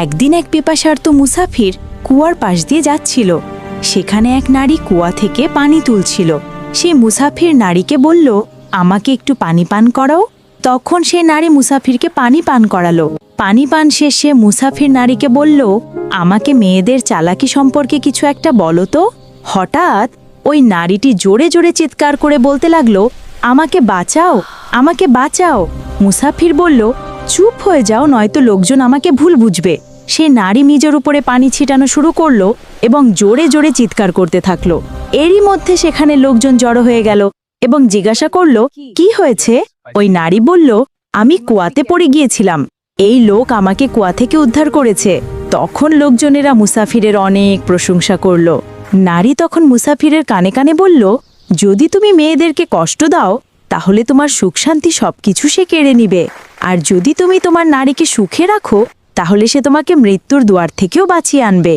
একদিন এক পিপাসার্ত মুসাফির কুয়ার পাশ দিয়ে যাচ্ছিল। সেখানে এক নারী কুয়া থেকে পানি তুলছিল। সে মুসাফির নারীকে বলল, আমাকে একটু পানি পান করাও। তখন সে নারী মুসাফিরকে পানি পান করালো। পানি পান শেষে মুসাফির নারীকে বলল, আমাকে মেয়েদের চালাকি সম্পর্কে কিছু একটা বলো তো। হঠাৎ ওই নারীটি জোরে জোরে চিৎকার করে বলতে লাগল, আমাকে বাঁচাও আমাকে বাঁচাও। মুসাফির বলল চুপ হয়ে যাও, নয়তো লোকজন আমাকে ভুল বুঝবে। সে নারী নিজের উপরে পানি ছিটানো শুরু করল এবং জোরে জোরে চিৎকার করতে থাকল। এরই মধ্যে সেখানে লোকজন জড়ো হয়ে গেল এবং জিজ্ঞাসা করল, কি হয়েছে? ওই নারী বলল, আমি কুয়াতে পড়ে গিয়েছিলাম। এই লোক আমাকে কুয়া থেকে উদ্ধার করেছে। তখন লোকজনেরা মুসাফিরের অনেক প্রশংসা করল। নারী তখন মুসাফিরের কানে কানে বলল, যদি তুমি মেয়েদেরকে কষ্ট দাও, তাহলে তোমার সুখ শান্তি সবকিছু সে কেড়ে নিবে। আর যদি তুমি তোমার নারীকে সুখে রাখো, তাহলে সে তোমাকে মৃত্যুর দুয়ার থেকেও বাঁচিয়ে আনবে।